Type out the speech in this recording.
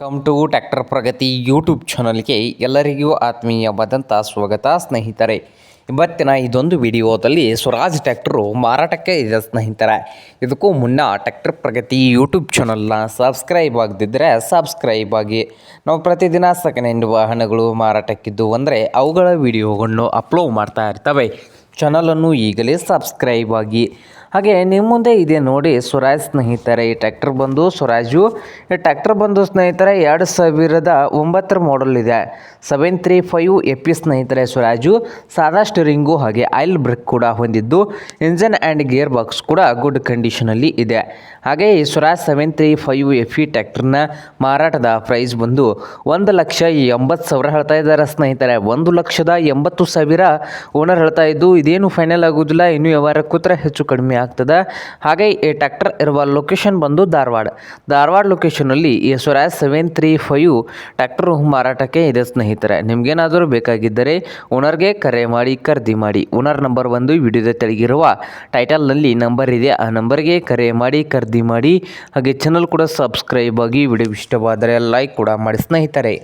Welcome to tractor Pragati YouTube ಚಾನಲ್ಗೆ ಎಲ್ಲರಿಗೂ ಆತ್ಮೀಯವಾದಂಥ ಸ್ವಾಗತ, ಸ್ನೇಹಿತರೆ. ಇವತ್ತಿನ ಇದೊಂದು ವಿಡಿಯೋದಲ್ಲಿ ಸ್ವರಾಜ್ ಟ್ಯಾಕ್ಟ್ರು ಮಾರಾಟಕ್ಕೆ ಇದೆ, ಸ್ನೇಹಿತರೆ. ಇದಕ್ಕೂ ಮುನ್ನ ಟ್ಯಾಕ್ಟರ್ ಪ್ರಗತಿ ಯೂಟ್ಯೂಬ್ ಚಾನಲ್ನ ಸಬ್ಸ್ಕ್ರೈಬ್ ಆಗದಿದ್ದರೆ ಸಬ್ಸ್ಕ್ರೈಬ್ ಆಗಿ. ನಾವು ಪ್ರತಿದಿನ ಸೆಕೆಂಡ್ ವಾಹನಗಳು ಮಾರಾಟಕ್ಕಿದ್ದು ಅಂದರೆ ಅವುಗಳ ವಿಡಿಯೋಗಳನ್ನು ಅಪ್ಲೋಡ್ ಮಾಡ್ತಾ ಇರ್ತವೆ. ಚಾನಲನ್ನು ಈಗಲೇ ಸಬ್ಸ್ಕ್ರೈಬ್ ಆಗಿ. ಹಾಗೆ ನಿಮ್ಮ ಮುಂದೆ ಇದೆ ನೋಡಿ ಸ್ವರಾಜ್ ಸ್ನೇಹಿತರೆ, ಈ ಟ್ಯಾಕ್ಟರ್ ಬಂದು ಸ್ವರಾಜು. ಈ ಟ್ಯಾಕ್ಟರ್ ಬಂದು ಸ್ನೇಹಿತರೆ, ಎರಡು ಸಾವಿರದ ಒಂಬತ್ತರ ಮಾಡಲ್ ಇದೆ. Seven three five A P ಸ್ನೇಹಿತರೆ ಸ್ವರಾಜು. ಸಾದಾ ಸ್ಟಿರಿಂಗು ಹಾಗೆ ಆಯಿಲ್ ಬ್ರೇಕ್ ಕೂಡ ಹೊಂದಿದ್ದು ಇಂಜನ್ ಆ್ಯಂಡ್ ಗೇರ್ ಬಾಕ್ಸ್ ಕೂಡ ಗುಡ್ ಕಂಡೀಷನಲ್ಲಿ ಇದೆ. ಹಾಗೆ ಈ Swaraj seven three five F E ಟ್ಯಾಕ್ಟರ್ನ ಮಾರಾಟದ ಪ್ರೈಸ್ ಬಂದು ಒಂದು ಲಕ್ಷ ಎಂಬತ್ತು ಸಾವಿರ ಹೇಳ್ತಾ ಇದ್ದಾರೆ ಸ್ನೇಹಿತರೆ. ಒಂದು ಲಕ್ಷದ ಎಂಬತ್ತು ಸಾವಿರ ಓನರ್ ಹೇಳ್ತಾ ಇದ್ದು ಇದೇನು ಫೈನಲ್ ಆಗೋದಿಲ್ಲ, ಇನ್ನು ವ್ಯವಹಾರ ಕೂತ್ರೆ ಹೆಚ್ಚು ಕಡಿಮೆ ಆಗ್ತದೆ. ಹಾಗೆ ಈ ಟ್ಯಾಕ್ಟರ್ ಇರುವ ಲೊಕೇಶನ್ ಬಂದು ಧಾರವಾಡ. ಧಾರವಾಡ ಲೊಕೇಶನಲ್ಲಿ ಈ Swaraj seven three five tractor ಮಾರಾಟಕ್ಕೆ ಇದೆ ಸ್ನೇಹಿತರೆ. ನಿಮಗೇನಾದರೂ ಬೇಕಾಗಿದ್ದರೆ ಓನರ್ಗೆ ಕರೆ ಮಾಡಿ, ಖರೀದಿ ಮಾಡಿ. ಓನರ್ ನಂಬರ್ ಬಂದು ವಿಡಿಯೋದ ತೆಳಗಿರುವ ಟೈಟಲ್ನಲ್ಲಿ ನಂಬರ್ ಇದೆ. ಆ ನಂಬರ್ಗೆ ಕರೆ ಮಾಡಿ, ಖರೀದಿ ಮಾಡಿ. ಹಾಗೆ ಚಾನಲ್ ಕೂಡ ಸಬ್ಸ್ಕ್ರೈಬ್ ಆಗಿ ವಿಡಿಯೋ ಇಷ್ಟವಾದರೆ ಲೈಕ್ ಕೂಡ ಮಾಡಿ ಸ್ನೇಹಿತರೆ.